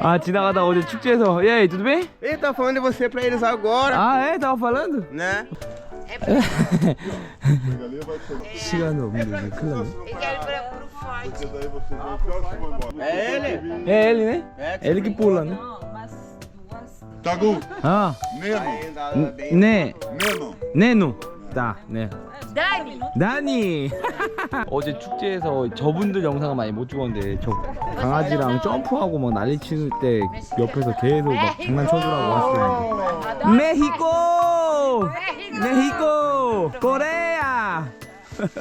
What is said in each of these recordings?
아 지나가다 어제 축제에서 예 tudo bem? Ele tá falando de você pra eles agora, 아 예? tava falando? né? 시간이 없는데 큰일 났네 É ele? É ele, né? É, Ele que pula, né? Tagu, Ah, Neno, Ainda bem. né, Neno. 네 누. 다, 네. 다니. 다니. 어제 축제에서 저분들 영상을 많이 못 찍었는데 저 강아지랑 점프하고 막 난리 치는 때 옆에서 계속 막 장난쳐주라고 하시더라고요. 메히코! 메히코! 코레아!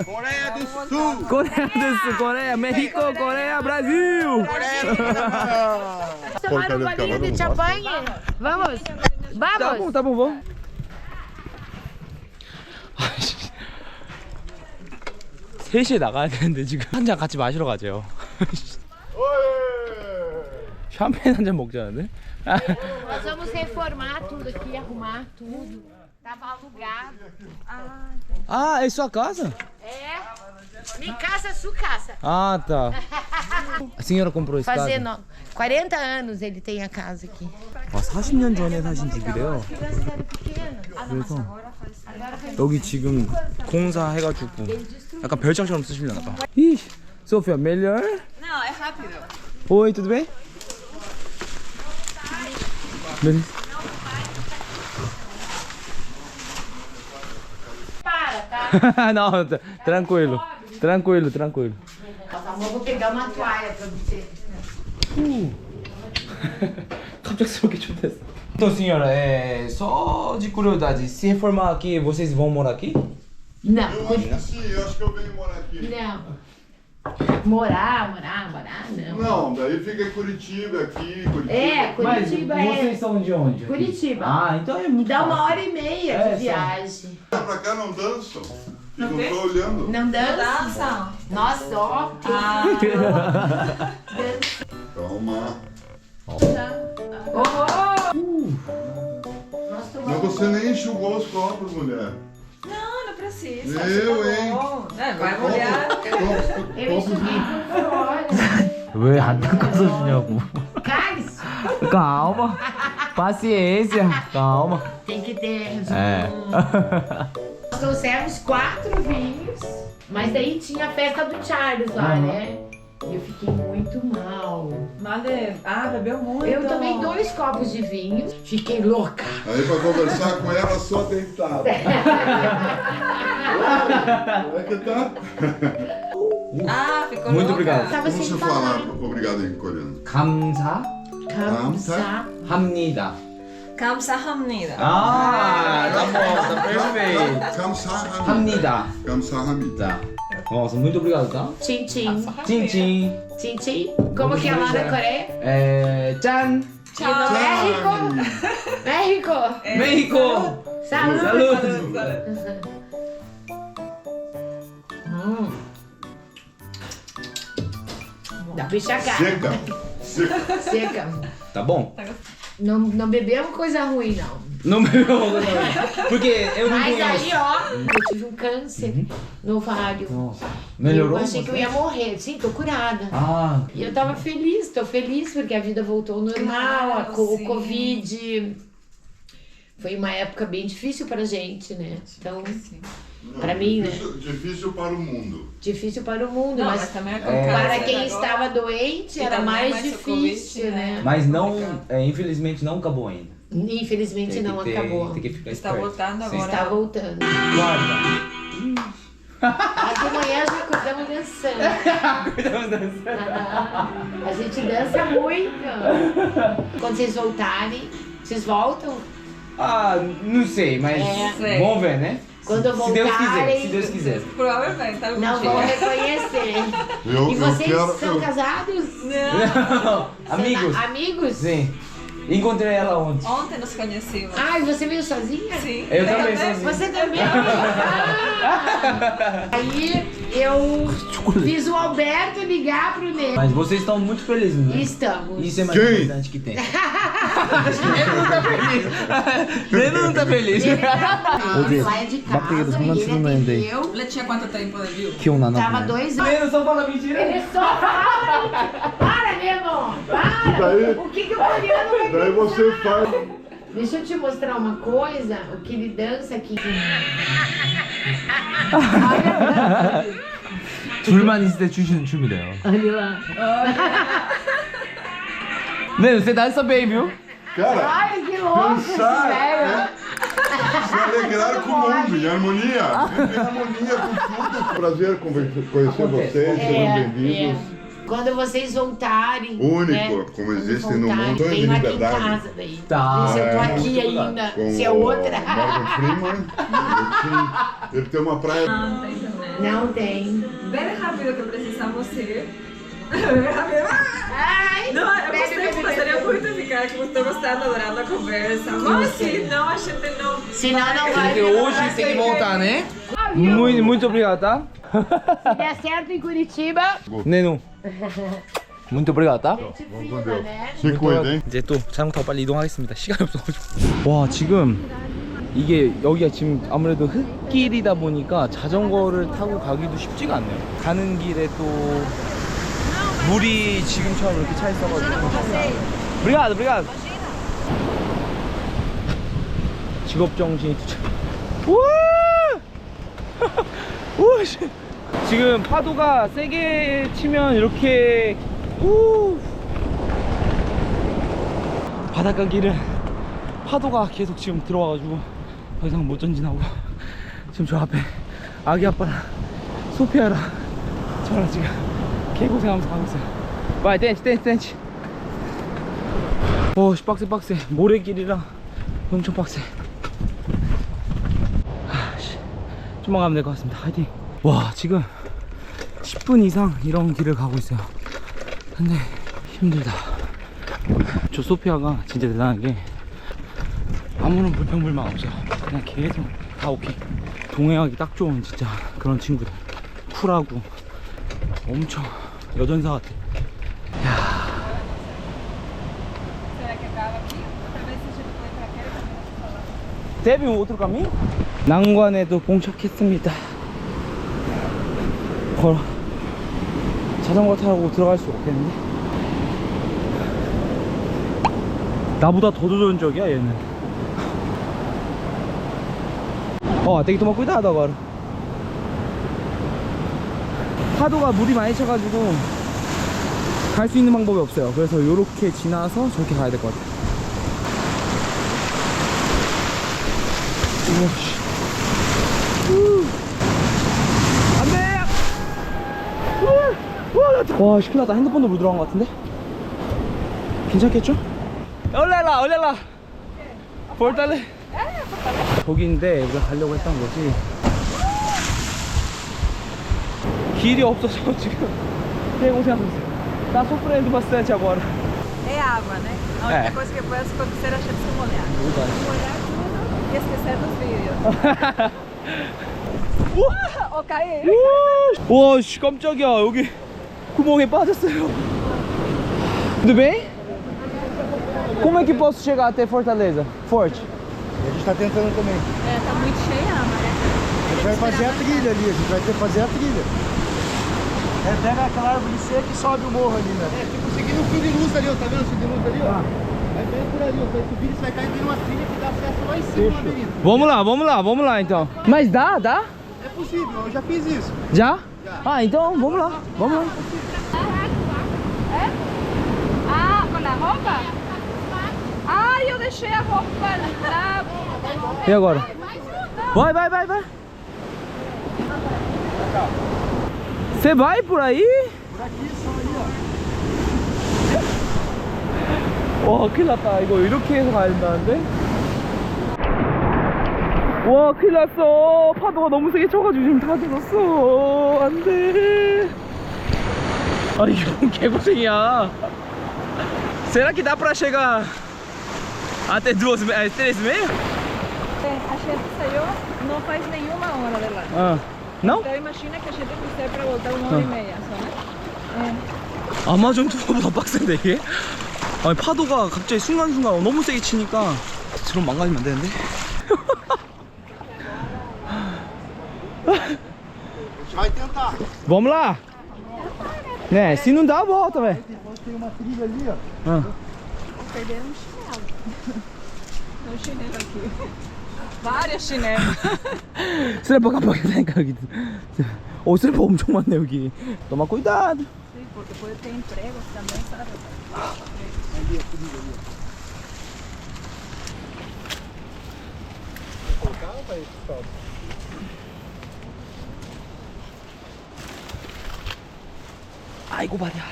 Coreia do Sul. 코레아 데스 코레아 메히코 코레아 브라질! Porcaria de cavalo não champanhe? Vamos. Tá bom, tá bom, vamos. 셋이 나가야 되는데 지금 한 잔 같이 마시러 가죠. 샴페인 한 잔 먹자는데? Nós vamos reformar tudo aqui, arrumar tudo. Tava alugado. 아, é sua casa? É. Minha casa, sua casa. Ah, tá. A senhora comprou esse Fazer casa? no... 40 anos ele tem a casa aqui. 아, 40년 전에 사신 집이래요. 그래서 여기 지금 공사 해가지고 약간 별장처럼 쓰시려나 봐. 이, Sofia, melhor? Não, é rápido. Oi, tudo bem? Beleza. Não, tranquilo. Tranquilo, tranquilo. Amor, vou pegar uma toalha pra você. 갑작스럽게 좀 됐어. Então, senhora, é só de curiosidade, se reformar aqui, vocês vão morar aqui? Não, Eu acho que sim, eu acho que eu venho morar aqui. não. Morar, morar, morar, não. Não, daí fica em Curitiba, aqui, Curitiba. É, Curitiba é. são de onde? Curitiba. Ah, então é muito Dá uma fácil. hora e meia É, de só. viagem. Pra cá não dançam. Ficam só olhando. Não dança? Dança. Nossa, ó. Ah, Calma. Nossa, tô Mas você nem enxugou os copos, mulher. não, não precisa. Eu, Tá hein? bom. É, vai molhar. Copos, Eu copos enxuguei de... por fora. 왜 안 닦아서 주냐고. Cálice. Calma. Paciência. Calma. Tem que ter. É. Nós trouxemos quatro vinhos, mas daí tinha a festa do Charles lá, né? E eu fiquei muito mal. Male... Ah, bebeu muito. Eu tomei dois copos de vinho, fiquei louca. Aí pra conversar com ela só deitado. Como é que tá? Ah, ficou Muito louca. obrigado. Tava Como sem você falar. fala obrigado em coreano? 감사합니다. 감사합니다. 아, tá bom, tá perfeito. Kamsahamnida. 합니다. Kamsahamnida. Tá. Nossa, muito obrigado, tá? Tchim, tchim. Tchim, tchim. Tchim, tchim. Como que é lá na Coreia? É, 짠. E no México? México. México. Salud. Hum. Dá pra enxacar. Seca. Seca. Seca. Tá bom? Não, não bebemos coisa ruim, não. Não bebeu água não. Porque eu não Mas conheço. aí, ó, eu tive um câncer no ovário. Nossa. E Melhorou? Eu achei que eu ia morrer. Sim, tô curada. Ah, E eu tava feliz, tô feliz porque a vida voltou ao normal, a co- o sim. Covid. Foi uma época bem difícil pra gente, né? Então, Pra mim, né? difícil, para o mundo. difícil para o mundo, Não, mas mas também é É. para quem agora. estava doente era também mais mais difícil, Covid, né? né? mas não, é, infelizmente não acabou ainda. Infelizmente Tem que não ter- acabou. Tem que ficar Está esperto. voltando agora. Está voltando. Guarda. Mas de manhã já acordamos dançando. Ah, A gente dança muito. Quando vocês voltarem, vocês voltam? Ah, não sei, mas É. Vamos ver, né? Quando se Deus quiser, se Deus quiser. Provavelmente, tá Não vão reconhecer. Eu, E eu vocês quero. são eu- casados? Não. Amigos, São amigos? sim. Encontrei ela ontem. Ontem nos conhecemos. Ah, e você veio sozinha? Sim. Eu também também. sozinho. Você também? Ah! Aí eu fiz o Alberto ligar pro Ney. Mas vocês estão muito felizes, né? Estamos. Isso é mais Quem? importante que tem. ele não tá feliz. ele não tá feliz. Ele trabalha lá é de Batedos, casa como e assim ele não é daí? atendeu. Ele tinha quanto tempo de viu? Que um nada. Tava dois anos. Ele só fala mentira. Ele só fala. Para, meu irmão. para! Daí- O que, que o coreano vai Daí você faz. Deixa eu te mostrar uma coisa, o que ele dança aqui. 둘만 있을 때 추시는 춤이래요. Olha lá. 네, você dança bem, viu? Cara, Olha que louco esse dançar velho. é se alegrar com o mundo, em harmonia. Em harmonia com tudo. Prazer conhecer, conhecer vocês, sejam bem-vindos. Quando vocês voltarem. Único, né? como existe no mundo, sonho de venham aqui em liberdade. casa daí. Tá. Se eu tô É. aqui ainda, Com se é o outra. Morgan Freeman. Ele, tinha- ele tem uma praia. Não tem internet. Não tem. Bem rápido que. Bem rápido. Ai, Não, eu bebe, gostei, bebe, gostaria bebe. muito de ficar aqui, estou gostando, adorando a conversa. Mas se não, a gente não... Senão não vai. Porque hoje tem que voltar, né? Muito, muito obrigado, tá? Se der certo em Curitiba, 네노. muito obrigado, tá? a gente fila, né? Se cuida, hein? 이제 또 자전거 타고 빨리 이동하겠습니다. 시간이 없어가지고. 와 지금 이게 여기가 지금 아무래도 흙길이다 보니까 자전거를 타고 가기도 쉽지가 않네요. 가는 길에 또 물이 지금처럼 이렇게 차 있어가지고. 브리가드 브리가드. 직업 정신이 투철. 우와! 우와 씨. 지금 파도가 세게 치면 이렇게 우 바닷가 길은 파도가 계속 지금 들어와가지고 더 이상 못 전진하고 지금 저 앞에 아기 아빠랑 소피아랑 저랑 지금 개고생하면서 가고 있어요. 빨리 댄치 댄치 댄치 오 씨, 빡세 빡세. 모래길이랑 엄청 빡세. 아, 씨. 좀만 가면 될 것 같습니다. 화이팅. 와 지금 10분 이상 이런 길을 가고 있어요. 근데 힘들다. 저 소피아가 진짜 대단한 게 아무런 불평불만 없어요. 그냥 계속 다 오케이. 동행하기 딱 좋은 진짜 그런 친구들. 쿨하고 엄청 여전사 같아 e falar. 데뷔 caminho? 난관에도 봉착했습니다 걸어 자전거 타고 들어갈 수 없겠는데 나보다 더 도전적이야 얘는 어 tem que tomar cuidado agora 파도가 물이 많이 쳐가지고 갈 수 있는 방법이 없어요 그래서 요렇게 지나서 저렇게 가야 될 것 같아 오씨. 안돼. 와, 났다. 핸드폰도 물 들어간 것 같은데? 괜찮겠죠? 올라라, 올라라. 볼달래. 거기인데 우리가 가려고 했던 거지. 길이 없어서 지금 되게 고생하고 있어요. Tá sofrendo bastante agora. É água, né? A É. única coisa que pode acontecer é a gente se molhar. Verdade. Molhar tudo e esquecer dos vídeos. Ou cair. 와, 씨, 깜짝이야. 여기 구멍에 빠졌어요. Tudo bem? Como é que posso chegar até Fortaleza? Forte. A gente tá tentando também. É, tá muito cheia a maré. A gente vai fazer a trilha ali, a gente vai ter que fazer a trilha. É, pega aquela árvore seca e sobe o morro ali, né? É, tipo seguindo o fio de luz ali, ó. Tá vendo o fio de luz ali, ó? Vai bem por ali, ó. Vai subir, você vai cair tem uma trilha que dá acesso lá em cima do labirinto. Vamos lá, vamos lá, vamos lá então. Mas dá, dá? É possível, eu já fiz isso. Já? Ah, então vamos lá, vamos lá. Ah, com a roupa? Ah, eu deixei a roupa lá. E agora? Vai, vai, vai, vai. Você vai por aí? 와 큰일 났다 이거 이렇게 해서 가야 된다는데? 와 큰일 났어 파도가 너무 세게 쳐가지고 지금 다 들었어 안돼 아 이거 개고생이야 Será que dá pra chegar até duas, eh, três e meia? A gente saiu não faz nenhuma hora de lá. 아, não? Então imagina que a gente precisa para voltar uma hora e meia só, né? 아마존 투어보다 빡센데 이게? 아니 파도가 갑자기 순간순간 너무 세게 치니까 드럼 망가지면 안 되는데? Vai tentar. Vamos lá! Né, se não dá, volta, velho. Depois tem uma trilha ali, ó. Ah. Perderam um chinelo. Tem um chinelo aqui. Chinelas. 슬래퍼 깜빡이다니까 여기. 오 슬래퍼 엄청 많네 여기. Também, sabe? 아이고 말이야.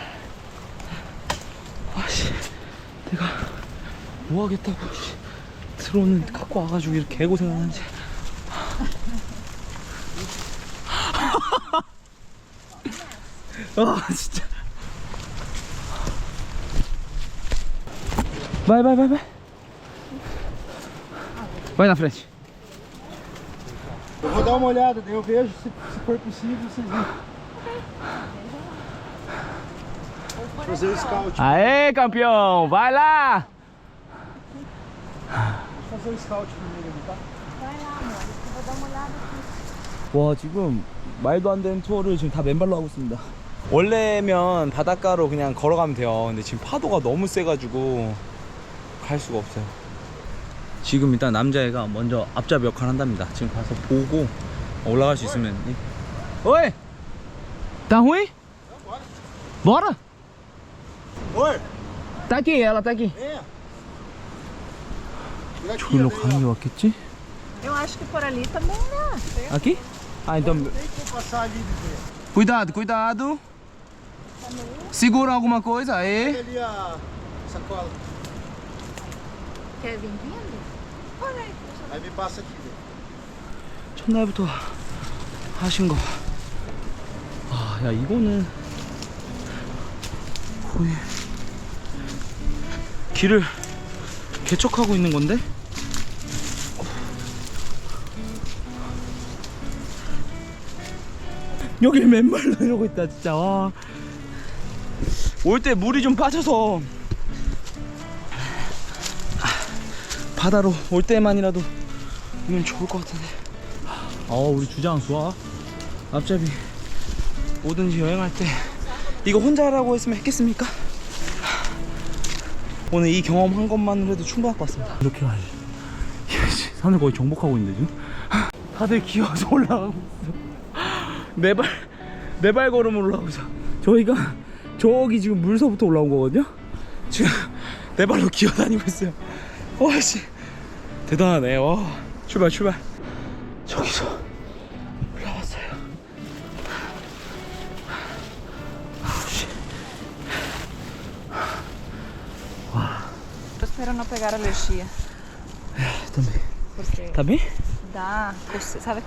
아씨, 내가 뭐 하겠다고 씨, 드론을 갖고 와가지고 이렇게 개고생을 하는지. 아 진짜. Vai, vai, vai, vai. Vai na frente. Eu vou dar uma olhada, eu vejo se, se for possível vocês vêm. Fazer o scout. Aê, campeão! Vai lá! Primeiro ali, tá? 와 지금 말도 안 되는 투어를 지금 다 맨발로 하고 있습니다. 원래면 바닷가로 그냥 걸어가면 돼요. 근데 지금 파도가 너무 세가지고 갈 수가 없어요. 지금 일단 남자애가 먼저 앞잡이 역할 한답니다. 지금 가서 보고 올라갈 수 있으면. 어이! Aqui, ela tá aqui Venha! Vira aqui, 저기로 가는 게 맞겠지? Eu acho que por ali também dá. Aqui? Ah, então. Cuidado, cuidado Segura alguma coisa, aí ali a sacola. Quer vir vindo? Olha aí. Aí me passa aqui. 첫날부터 하신 거. 아, 야, 이거는 거의 길을 개척하고 있는 건데? 여기 맨발로 이러고 있다, 진짜. 와. 올 때 물이 좀 빠져서 바다로 올 때만이라도 오면 좋을 것 같은데. 어 우리 주장 좋아 앞잡이 뭐든지 여행할 때 이거 혼자 하라고 했으면 했겠습니까? 오늘 이 경험 한 것만으로도 충분할 것 같습니다 이렇게 가야지 산을 거의 정복하고 있는데 지금 다들 기어서 올라가고 있어 네발 네발 올라가고 있어 저희가 저기 지금 물서부터 올라온 거거든요 지금 네 발로 기어다니고 있어요 와씨 대단하네 와 출발 출발 저기서 올라왔어요. 아우씨. Tô esperando não pegar alergia. 담배. Porque 담배? dá, coce- sabe?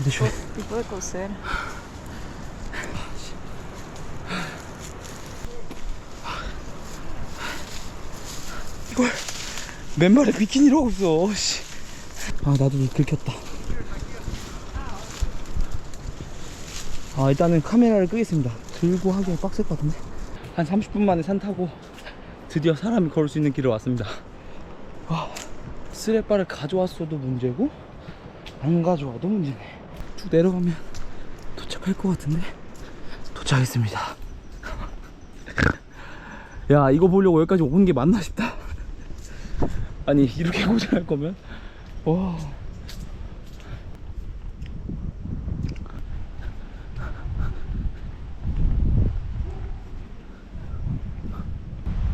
Deixa eu ver. Tipo de coceira. 이걸 맨발에 비키니로. 씨. 아 나도 긁혔다. 아 일단은 카메라를 끄겠습니다. 들고 하기엔 빡셀 것 같은데. 한 30분 만에 산 타고 드디어 사람이 걸을 수 있는 길을 왔습니다. 와, 스레바를 가져왔어도 문제고 안 가져와도 문제네. 쭉 내려가면 도착할 것 같은데 도착했습니다. 야 이거 보려고 여기까지 온게 맞나 싶다. 아니 이렇게 고생할 거면 와.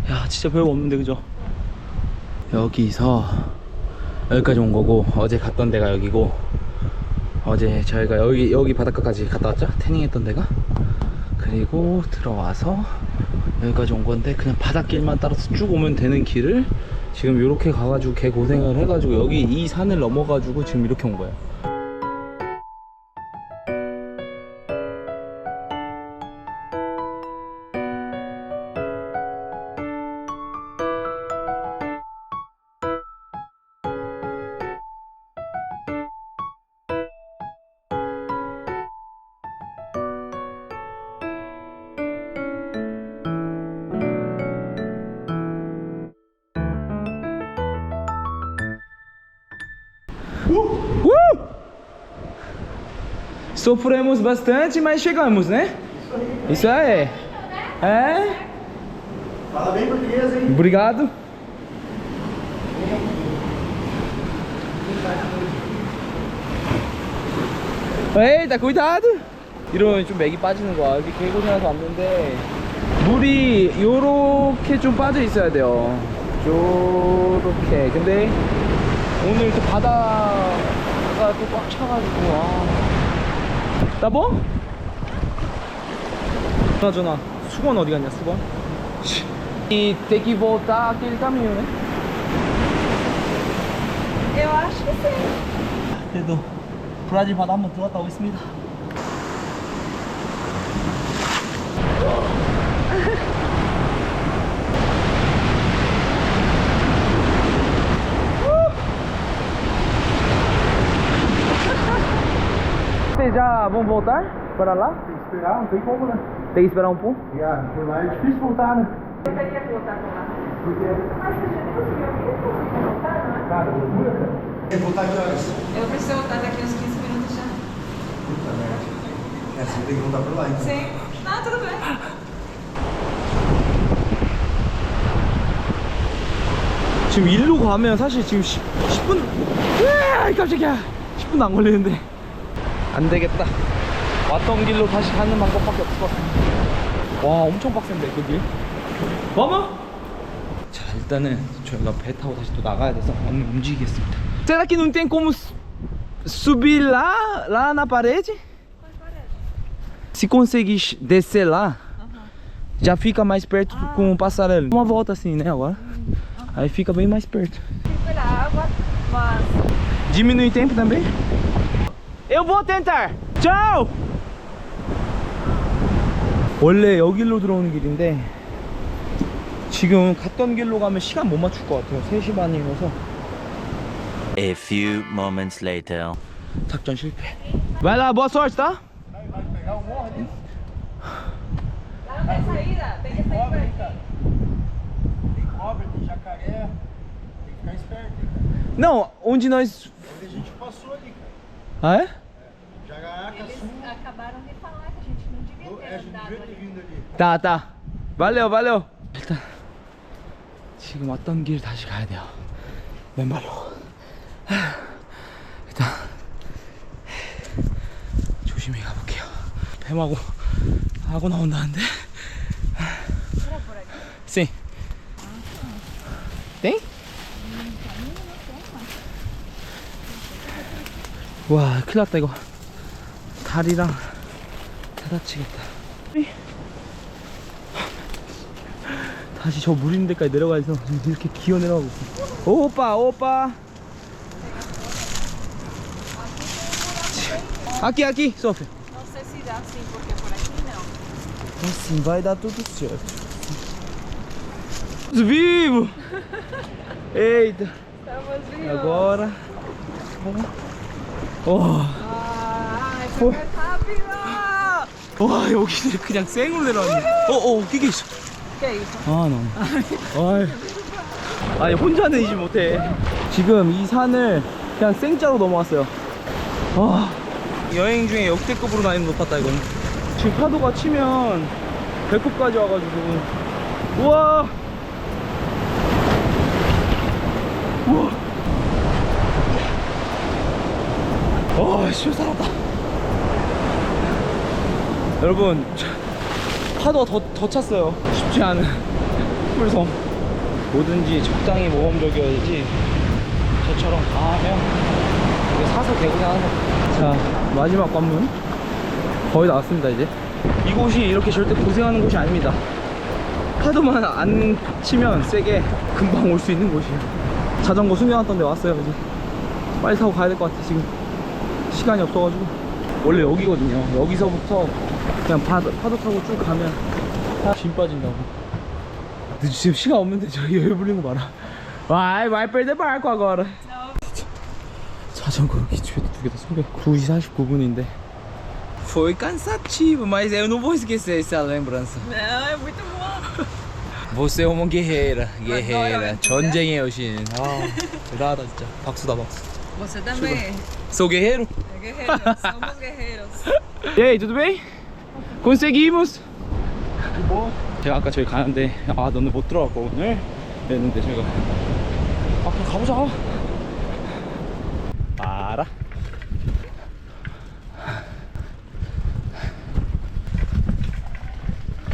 야 진짜 별거 없는데 그죠? 여기서 여기까지 온 거고 어제 갔던 데가 여기고 어제 저희가 여기 여기 바닷가까지 갔다 왔죠? 태닝했던 데가 그리고 들어와서 여기까지 온 건데 그냥 바닷길만 따라서 쭉 오면 되는 길을 지금 이렇게 가가지고 개 고생을 해가지고 여기 이 산을 넘어가지고 지금 이렇게 온 거예요. Sofremos bastante, mas chegamos, né? Isso aí. É? Fala bem português, hein? Obrigado. 에이다 cuidado 이러면 좀 맥이 빠지는 거야 여기 계곡이라서 왔는데 물이 요렇게 좀 빠져 있어야 돼요 요렇게 근데 오늘 또 바다가 또 꽉 차가지고 아 따보? 그나저나 수건 어디 갔냐 수건? E tem que voltar aquele caminho, né? Eu acho que sim. 그래도 브라질 바다 한번 들어갔다 오겠습니다. Vocês já vão voltar para lá? Tem que esperar, não tem como, né? Tem que esperar um pouco? E ah, por lá é difícil voltar, né? Eu queria voltar pra lá. Porque, Mas você já conseguiu voltar, não é? cara, loucura, cara. Tem que voltar de horas? Eu preciso voltar daqui uns 15 minutos já. Puta merda. É, você tem que voltar por lá, então. Sim. Ah, tudo bem. 지금 일로 가면 사실 지금 10, 10분 으아 깜짝이야 10분도 안 걸리는데 안 되겠다 왔던 길로 다시 가는 방법밖에 없을 것 같아 와 엄청 빡센데 그길 뭐뭐? 자 일단은 저희가 배 타고 다시 또 나가야 돼서 오늘 움직이겠습니다 Será que não tem como su- subir lá, lá na parede? Se conseguir descer lá, já fica mais perto com o passarelo. Uma volta assim, né, agora. Aí fica bem mais perto. Pela água, mas Diminui tempo também? Eu vou tentar! Tchau! 원래 여기로 들어오는 길인데 지금 갔던 길로 가면 시간 못 맞출 것 같아요 3시 반이어서 A few moments later. 작전 실패 Vai lá, boa sorte, tá? Não, onde nós... Onde a gente passou ali, cara. Ah é? Acabaram de falar que a gente não devia ter andado devia ter ali. tá, tá valeu, valeu 일단 지금 왔던 길 다시 가야 돼요 맨발로 일단 조심히 가볼게요 뱀하고 하고 나온다는데 sim tem? 와 큰일 났다 이거 다리랑 다 다치겠다 다시 저 물 있는 데까지 내려가서 이렇게 기어 내려가고 있어 오빠 오빠 aqui aqui Sofia Não sei se dá assim, porque por aqui não. assim vai dar tudo certo vivo eita Estamos e vivos. agora 와, Ai, foi mais rápido. 와 여기는 그냥 생으로 내려왔네 어어 끼게 있어 Que isso? 아, 너. 아이. 아니, 혼자는 이지 못해. 지금 이 산을 그냥 생짜로 넘어왔어요. 아, 여행 중에 역대급으로 난이도 높았다, 이건. 지금 파도가 치면 배꼽까지 와가지고. 우와! 우와! 와, 씨, 살았다. 여러분, 저- 파도가 더, 더 찼어요. 쉽지 않은 풀섬. 뭐든지 적당히 모험적이어야지 저처럼 이게 사서 개구리 하는 거. 자, 마지막 관문. 거의 나왔습니다, 이제. 이곳이 이렇게 절대 고생하는 곳이 아닙니다. 파도만 안 치면 세게 금방 올 수 있는 곳이에요. 자전거 숨겨놨던 데 왔어요, 이제. 빨리 타고 가야 될 것 같아, 지금. 시간이 없어가지고. 원래 여기거든요. 여기서부터 그냥 파도, 파도 타고 쭉 가면 짐 빠진다고. 근데 지금 시간 없는데 저기 왜 부리는 거 봐라. Vai, vai perder barco agora. 자전거 여기 뒤에 두개다 소개. 2시 49분인데. Foi cansativo, mas eu não vou esquecer essa lembrança. Não, é muito bom. Você é uma guerreira, guerreira, 전쟁의 여신. 아, 대단하다 진짜. 박수다 박수. Você também. Sou guerreiro? É guerreiro. Somos guerreiros. E aí, tudo bem? Conseguimos! 뭐 제가 아까 저기 가는데 아 너네 못 들어갔고 오늘 이랬는데 제가 아 그럼 가보자 알아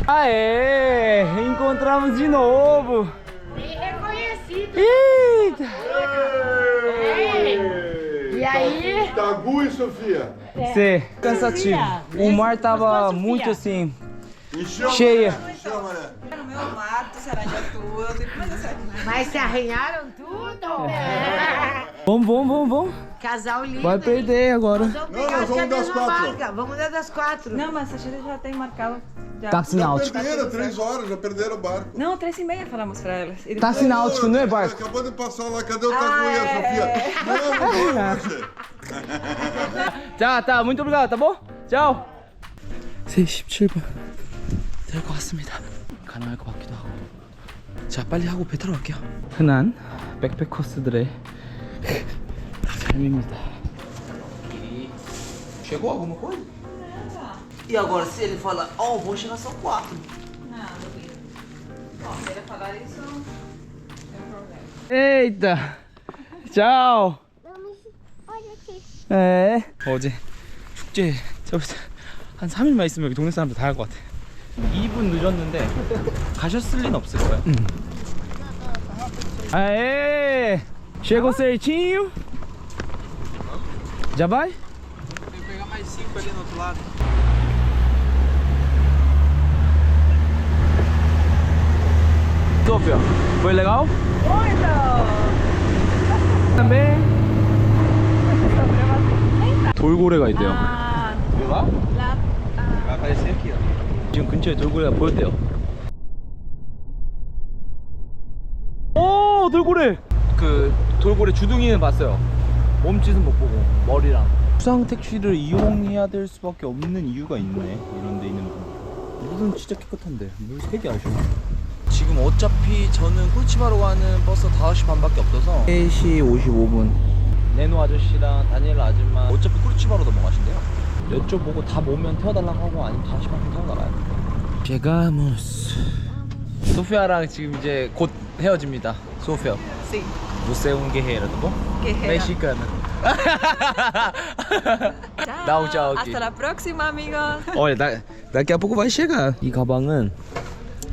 Aê! Encontramos de novo! Bem reconhecido. Eita! E aí? Tagu e Sofia. Cê, cansativo. O mar tava muito assim, Encheu cheia. Encheu a maré. No meu mato, se arranha tudo. Mas é certo, né? Mas se arranharam tudo? Vamos, vamos, vamos, vamos. Casal lindo. Vai perder agora. Vamos Não, pegar, nós acho que é a vamos das mesma quatro. barca. Vamos dar das quatro. Não, mas a gente já tem marcado. Já. Táxi Já náutico. perderam três horas, já perderam o barco. Não, três e meia falamos pra elas. E depois- Táxi náutico, não é barco? Acabou de passar lá, cadê o Tagu e a Sofia? Não, não, você. 자, 자, muito obrigado, tá bom? tchau. 3시 17분 될 것 같습니다. 가능할 것 같기도 하고. 자, 빨리 하고 배 타러 갈게요. 흔한 백패커스들의 삶입니다. Chegou alguma coisa? E agora, se ele falar, ó, vou chegar só quatro. Não, duvido. Bom, se ele falar isso, não tem problema. 에이따 짜오 에 어제 축제 한 3일만 있으면 여기 동네 사람들 다 할 것 같아 2분 늦었는데 가셨을 리는 없을 거야 아에 chegou certinho já vai? Vou pegar mais cinco ali no outro lado. Sofia, foi legal? também 돌고래가 있대요 Ah, 여기가? lá. 아, aparecer aqui, ó. 지금 근처에 돌고래가 보였대요. 오, 돌고래! 그 돌고래 주둥이는 봤어요. 몸짓은 못 보고 머리랑. 수상 택시를 이용해야 될 수밖에 없는 이유가 있네. 이런 데 있는 분. 물은 진짜 깨끗한데 물 색이 아쉬워. 지금 어차피 저는 꿀치바로 가는 버스 5시 반밖에 없어서 3시 55분 네노 아저씨랑 다니엘 아줌마 어차피 꿀치바로 넘어가신대요 여쭤보고 다 모면 태워달라고 하고 아니면 5시 반쯤 태워 나가요 제가무스 소피아랑 지금 이제 곧 헤어집니다 소피아 Sim. Você é um guerreiro, tá bom? Guerreira. Mexicana. Dá um tchau aqui. Hasta la próxima, amigos. Olha, 나, daqui a pouco vai chegar. 이 가방은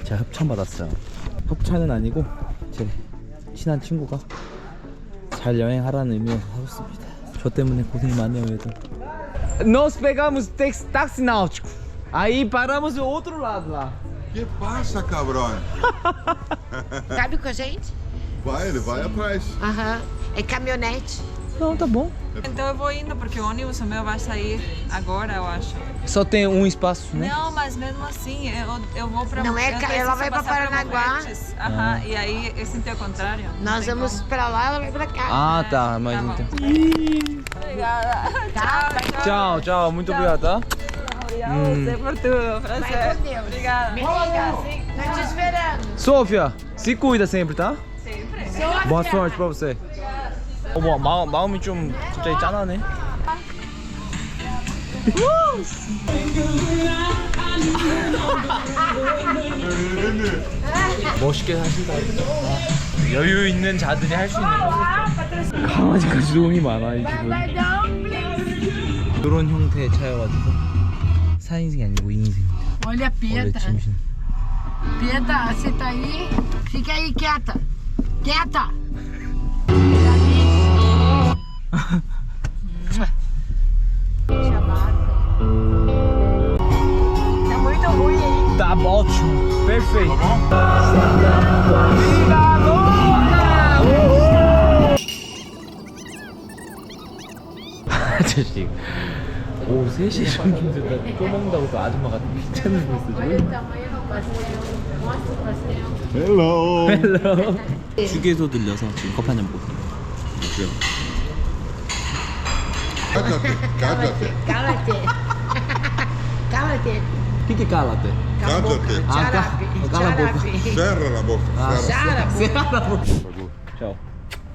제가 협찬 받았어요. 협찬은 아니고 제 친한 친구가 잘 여행하라는 의미로 사줬습니다. 저 때문에 고생 많이 해요, 얘들. Nós pegamos taxi, táxi náutico. Aí paramos do outro lado lá. Que passa, cabrão? Cabe com a gente? Vai, ele vai atrás. Aham. É caminhonete. Não, tá bom. Então eu vou indo, porque o ônibus meu vai sair agora, eu acho. Só tem um espaço, né? Não, mas mesmo assim, eu, eu vou pra... Não é ca- ela vai pra Paranaguá. Aham, e aí esse é o contrário. Nós vamos como. pra lá, ela vai pra cá. Ah, tá, mas Tá bom. então. Obrigada. Tá, Tchau, Tchau, tchau, muito obrigado, tá? Obrigada a você por tudo. Vai Prazer. com Deus. Obrigada. Me liga assim. Tô te esperando. Sofia, se cuida sempre, tá? Boa sorte pra você. 어머, 마음, 마음이 좀 갑자기 짠하네. 멋있게 사신다. 여유 있는 자들이 할 수 있는 거. 강아지까지 도움이 많아, 이 집은. 이런 형태의 차여가지고 4인승이 아니고 2인승입니다. Olha a 원래 Peta. 짐신. Peta, você tá aí? Fica aí quieta. Quieta. Tá ruim aí. Tá ótimo, perfeito. 아저씨 오후 3시 정도다 또 먹는다고 또 귀찮은 pastel. Mostra o pastel. Hello. 헬로 휴게소 들려서 지금 커피 한잔 먹고 Cállate, cállate. Cala-te. Cala-te. 키키 깔라떼 Cala a boca. Cállate. Ah, tá. Xarape. Cala a boca. Xarape. Cerra na boca. Xarape. tchau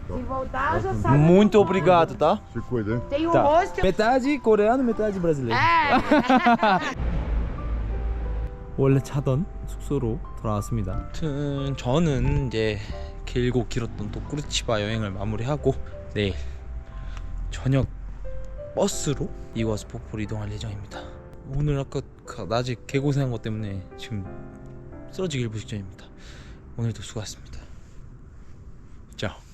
Se voltar, já sabe. muito obrigado tá? Se cuida, hein? Tem o Tá. rosto. metade coreano metade brasileiro É. 원래 차던 숙소로 돌아왔습니다. 아무튼 저는 이제 길고 길었던 또 꾸르치바 여행을 마무리하고 내일 저녁 버스로 이과수 폭포로 이동할 예정입니다. 오늘 아까 그 낮에 개고생한 것 때문에 지금 쓰러지기 일부 직전입니다. 오늘도 수고하셨습니다. 자.